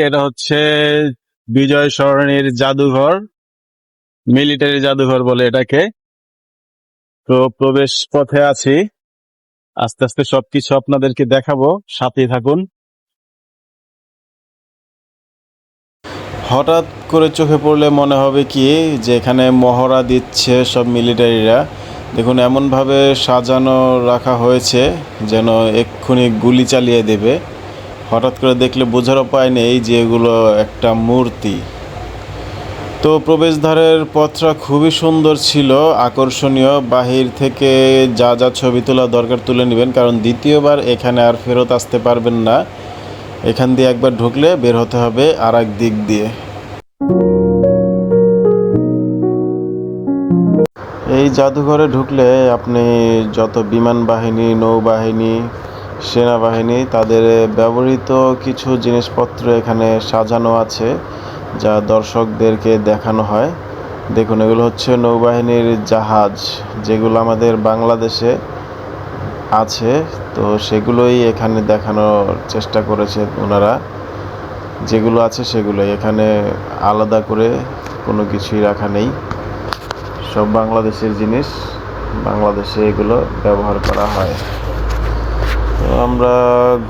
এটা হচ্ছে বিজয় সরণির জাদুঘর, মিলিটারি জাদুঘর বলে এটাকে। তো প্রবেশ পথে আছি। আস্তে আস্তে সবকিছু আপনাদেরকে দেখাবো। সাথে থাকুন। হঠাৎ করে চোখে পড়লে মনে হবে কি, যে এখানে মহড়া দিচ্ছে সব মিলিটারিরা। দেখুন, এমনভাবে সাজানো রাখা হয়েছে, যেন এক্ষুনি গুলি চালিয়ে দেবে। হঠাৎ করে দেখলে বোঝার উপায় নেই যে এগুলো একটা মূর্তি। তো প্রবেশদ্বারের পথটা খুবই সুন্দর ছিল, আকর্ষণীয়। বাহির থেকে যা যা ছবি তোলা দরকার তুলে নেবেন, কারণ দ্বিতীয়বার এখানে আর ফেরত আসতে পারবেন না। এখান দিয়ে একবার ঢুকলে বের হতে হবে আর এক দিক দিয়ে। এই জাদুঘরে ঢুকলে আপনি যত বিমান বাহিনী, নৌবাহিনী সেনাবাহিনী, তাদের ব্যবহৃত কিছু জিনিসপত্র এখানে সাজানো আছে, যা দর্শকদেরকে দেখানো হয়। দেখুন, এগুলো হচ্ছে নৌবাহিনীর জাহাজ, যেগুলো আমাদের বাংলাদেশে আছে। তো সেগুলোই এখানে দেখানোর চেষ্টা করেছে ওনারা। যেগুলো আছে সেগুলোই। এখানে আলাদা করে কোনো কিছুই রাখা নেই। সব বাংলাদেশের জিনিস। বাংলাদেশে এগুলো ব্যবহার করা হয়। তো আমরা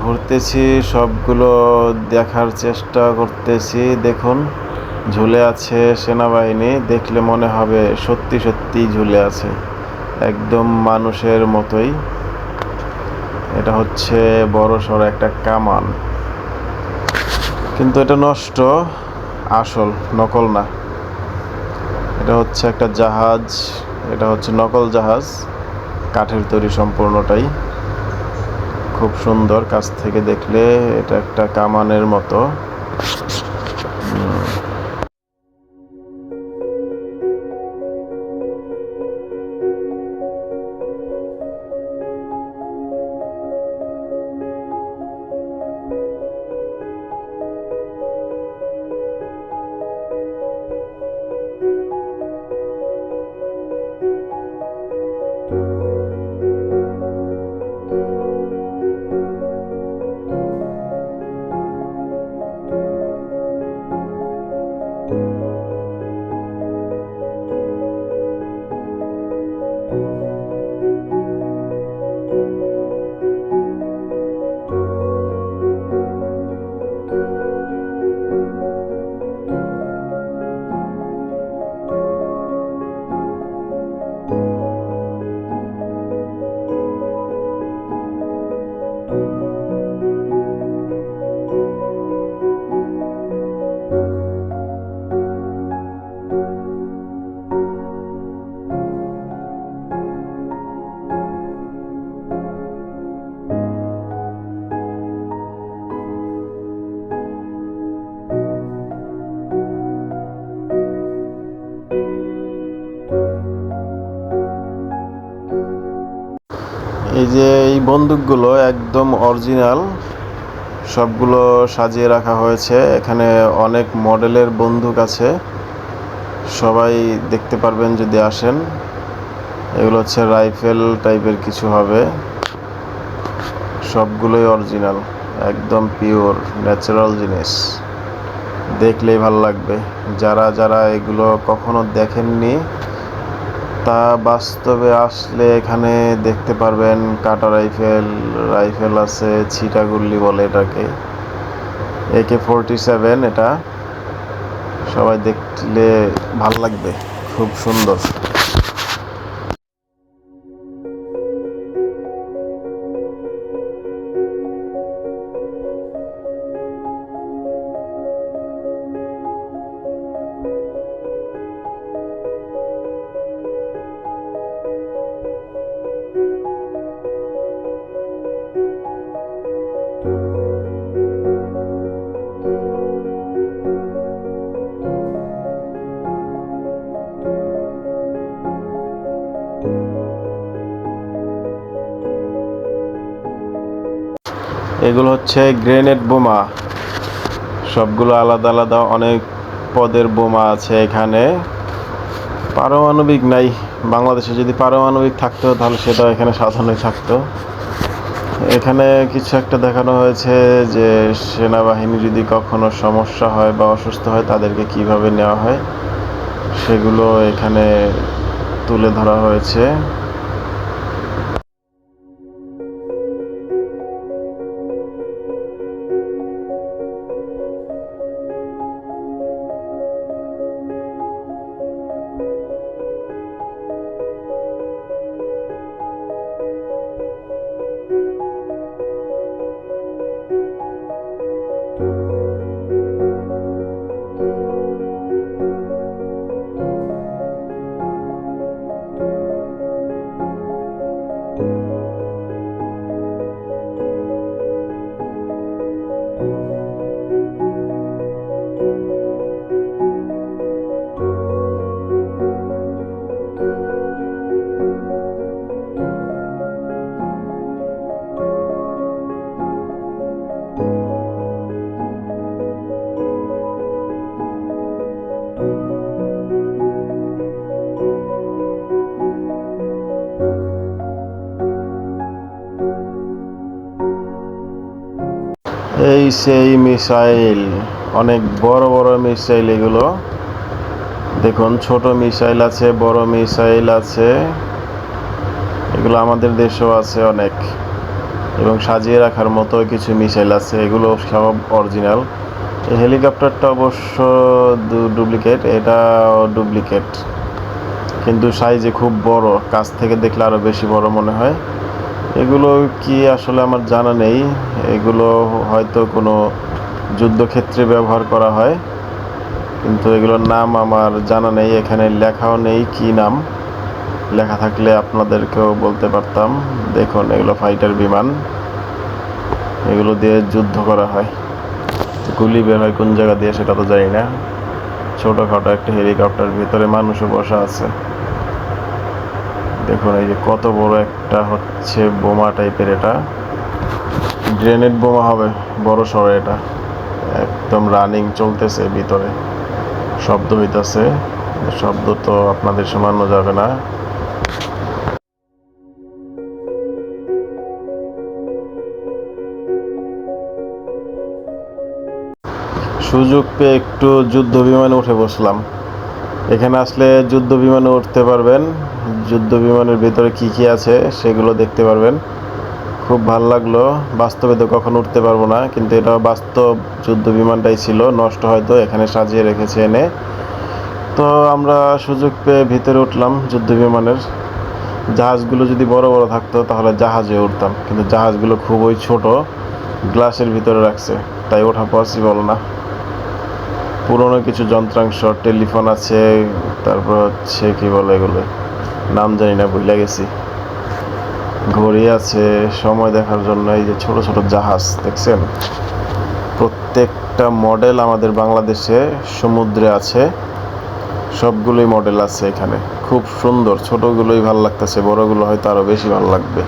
ঘুরতেছি, সবগুলো দেখার চেষ্টা করতেছি। দেখুন, ঝুলে আছে সেনাবাহিনী, দেখলে মনে হবে সত্যি সত্যি ঝুলে আছে। একদম মানুষের মতোই। এটা হচ্ছে বড় সড়ো একটা কামান। কিন্তু এটা নষ্ট, আসল, নকল না। এটা হচ্ছে একটা জাহাজ, এটা হচ্ছে নকল জাহাজ, কাঠের তৈরি সম্পূর্ণটাই। খুব সুন্দর কাছ থেকে দেখলে এটা একটা কামানের মতো। যে এই বন্দুকগুলো একদম অরিজিনাল, সবগুলো সাজিয়ে রাখা হয়েছে। এখানে অনেক মডেলের বন্দুক আছে। সবাই দেখতে পারবেন যদি আসেন। এগুলো হচ্ছে রাইফেল টাইপের কিছু হবে। সবগুলোই অরিজিনাল, একদম পিওর, ন্যাচারাল জিনিস। দেখলেই ভালো লাগবে। যারা যারা এগুলো কখনো দেখেননি তা বাস্তবে আসলে এখানে দেখতে পারবেন কাটা রাইফেল রাইফেল আছে ছিটাগুল্লি বলে এটাকে। একে ফোরটি সেভেন এটা। সবাই দেখলে ভালো লাগবে, খুব সুন্দর। এগুলো হচ্ছে গ্রেনেড বোমা। সবগুলো আলাদা আলাদা অনেক পদের বোমা আছে এখানে। পারমাণবিক নাই। বাংলাদেশে যদি পারমাণবিক থাকতো, তাহলে সেটাও এখানে সাধারণই থাকতো। এখানে কিছু একটা দেখানো হয়েছে যে সেনাবাহিনী যদি কখনো সমস্যা হয় বা অসুস্থ হয়, তাদেরকে কীভাবে নেওয়া হয়, সেগুলো এখানে তুলে ধরা হয়েছে। এই সেই মিসাইল, অনেক বড় বড় মিসাইল এগুলো। দেখুন, ছোট মিসাইল আছে, বড় মিসাইল আছে। এগুলো আমাদের দেশেও আছে অনেক। এবং সাজিয়ে রাখার মতো কিছু মিসাইল আছে, এগুলো সব অরিজিনাল। এই হেলিকপ্টারটা অবশ্য ডুপ্লিকেট এটা ডুপ্লিকেট। কিন্তু সাইজে খুব বড়, কাছ থেকে দেখলে আরও বেশি বড় মনে হয়। এগুলো কি আসলে আমার জানা নেই। এগুলো হয়তো কোনো যুদ্ধক্ষেত্রে ব্যবহার করা হয়, কিন্তু এগুলোর নাম আমার জানা নেই, এখানে লেখাও নেই কি নাম। লেখা থাকলে আপনাদেরকেও বলতে পারতাম। দেখুন, এগুলো ফাইটার বিমান। এগুলো দিয়ে যুদ্ধ করা হয়। গুলি বের হয় কোন জায়গা দিয়ে সেটা তো জানি না। ছোটোখাটো একটা হেলিকপ্টার ভিতরে মানুষও বসা আছে। দেখুন, এই যে কত বড় একটা হচ্ছে বোমা টাইপের এটা। গ্রেনেড বোমা হবে, বড় সড়ো এটা। একদম রানিং চলতেছে ভিতরে। শব্দ হইতাছে। শব্দ তো আপনাদের শোনানো যাবে না। সুযোগ পেয়ে একটু যুদ্ধ বিমানে উঠে বসলাম। এখানে আসলে যুদ্ধ বিমানে উঠতে পারবেন। যুদ্ধ বিমানের ভিতরে কি কি আছে সেগুলো দেখতে পারবেন। খুব ভালো লাগল। বাস্তবে তো কখন উঠতে পারব না, কিন্তু এটা বাস্তব যুদ্ধ বিমানটাই ছিল, নষ্ট হয়তো এখানে সাজিয়ে রেখেছে এনে। তো আমরা সুযোগ পেয়ে ভিতরে উঠলাম যুদ্ধ বিমানের জাহাজগুলো যদি বড় বড় থাকতো তাহলে জাহাজে উঠতাম, কিন্তু জাহাজগুলো খুবই ছোট, গ্লাসের ভিতরে রাখছে, তাই ওঠা পসিবল না। পুরনো কিছু যন্ত্রাংশ, টেলিফোন আছে, তারপর হচ্ছে কী বলে এগুলো? নাম জানি না, ভুলে গেছি। ঘড়ি আছে সময় দেখার জন্য এই যে ছোট ছোট জাহাজ, দেখছেন? প্রত্যেকটা মডেল আমাদের বাংলাদেশে সমুদ্রে আছে। সবগুলোই মডেল আছে এখানে। খুব সুন্দর। ছোটগুলোই ভালো লাগতেছে, বড়গুলো হয়তো আরও বেশি ভালো লাগবে।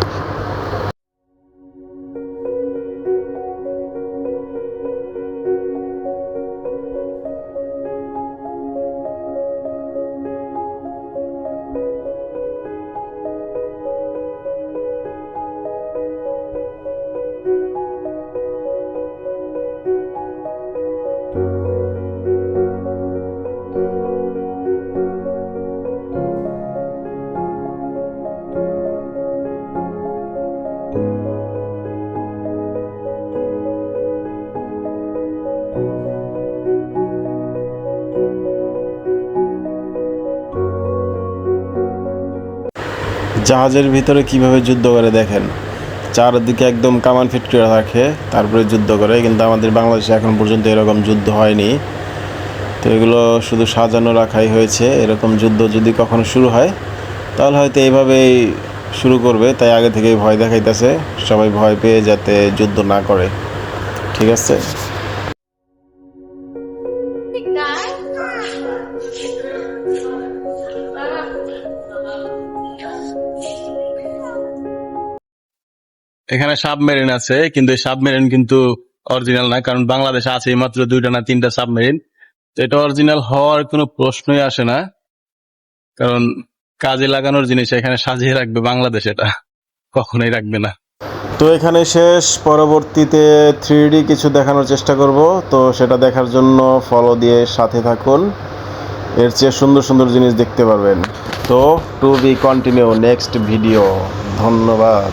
জাহাজের ভিতরে কীভাবে যুদ্ধ করে দেখেন? চারদিকে একদম কামান ফিট করে রাখে, তারপরে যুদ্ধ করে, কিন্তু আমাদের বাংলাদেশে এখন পর্যন্ত এরকম যুদ্ধ হয়নি। তো এগুলো শুধু সাজানো রাখাই হয়েছে, এরকম যুদ্ধ যদি কখনো শুরু হয়, তাহলে হয়তো এইভাবেই শুরু করবে, তাই আগে থেকেই ভয় দেখাইতেছে, সবাই ভয় পেয়ে যাতে যুদ্ধ না করে। ঠিক আছে? এখানে সাবমেরিন আছে, কিন্তু এই সাবমেরিন কিন্তু অরিজিনাল না, কারণ বাংলাদেশে আছে মাত্র দুইটা না তিনটা সাবমেরিন। তো এটা অরিজিনাল হওয়ার কোনো প্রশ্নই আসে না, কারণ কাজে লাগানোর জিনিস এখানে সাজিয়ে রাখবে বাংলাদেশ, এটা কখনোই রাখবে না। তো এখানে শেষ, পরবর্তীতে থ্রি কিছু দেখানোর চেষ্টা করব। তো সেটা দেখার জন্য ফলো দিয়ে সাথে থাকুন। এর চেয়ে সুন্দর সুন্দর জিনিস দেখতে পারবেন। তো to be continue next video ধন্যবাদ।